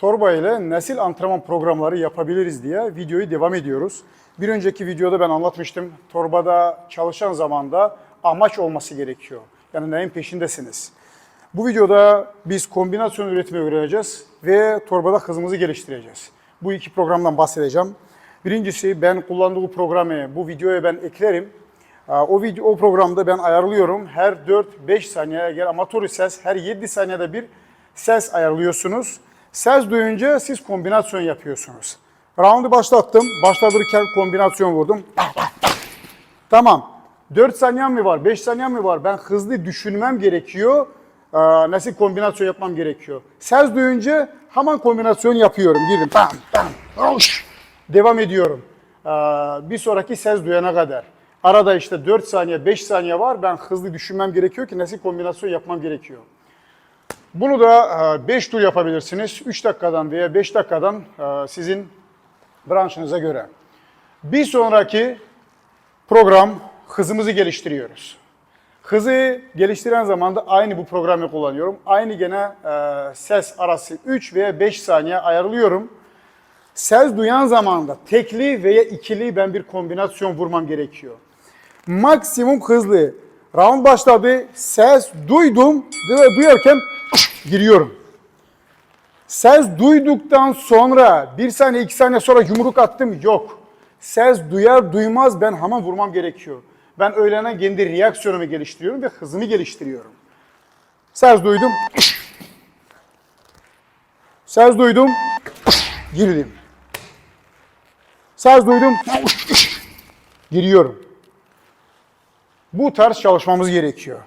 torba ile nesil antrenman programları yapabiliriz diye videoyu devam ediyoruz. Bir önceki videoda ben anlatmıştım. Torbada çalışan zamanda amaç olması gerekiyor. Yani neyin peşindesiniz? Bu videoda biz kombinasyon üretmeyi öğreneceğiz ve torbada hızımızı geliştireceğiz. Bu iki programdan bahsedeceğim. Birincisi ben kullandığım programı bu videoya ben eklerim. O video o programda ben ayarlıyorum. Her 4-5 saniye eğer amatör ses her 7 saniyede bir ses ayarlıyorsunuz. Ses duyunca siz kombinasyon yapıyorsunuz. Round'u başlattım. Başladırken kombinasyon vurdum. Tamam. 4 saniyem mi var, 5 saniyem mi var? Ben hızlı düşünmem gerekiyor. Aa, Nasıl kombinasyon yapmam gerekiyor? Ses duyunca hemen kombinasyon yapıyorum. Girdim. Bam, hoş. Devam ediyorum. Aa, Bir sonraki ses duyana kadar. Arada işte 4 saniye, 5 saniye var. Ben hızlı düşünmem gerekiyor ki nasıl kombinasyon yapmam gerekiyor. Bunu da 5 tur yapabilirsiniz. 3 dakikadan veya 5 dakikadan e, sizin branşınıza göre. Bir sonraki program hızımızı geliştiriyoruz. Hızı geliştiren zaman da aynı bu programı kullanıyorum. Aynı gene e, ses arası 3 veya 5 saniye ayarlıyorum. Ses duyan zaman da tekli veya ikili ben bir kombinasyon vurmam gerekiyor. Maksimum hızlı. Round başladı. Ses duydum. Ve duyarken giriyorum. Ses duyduktan sonra bir saniye iki saniye sonra yumruk attım yok. Ses duyar duymaz ben hemen vurmam gerekiyor. Ben öğlenen kendi reaksiyonumu geliştiriyorum ve hızımı geliştiriyorum. Ses duydum. Ses duydum. Girdim. Ses duydum. Giriyorum. Bu tarz çalışmamız gerekiyor.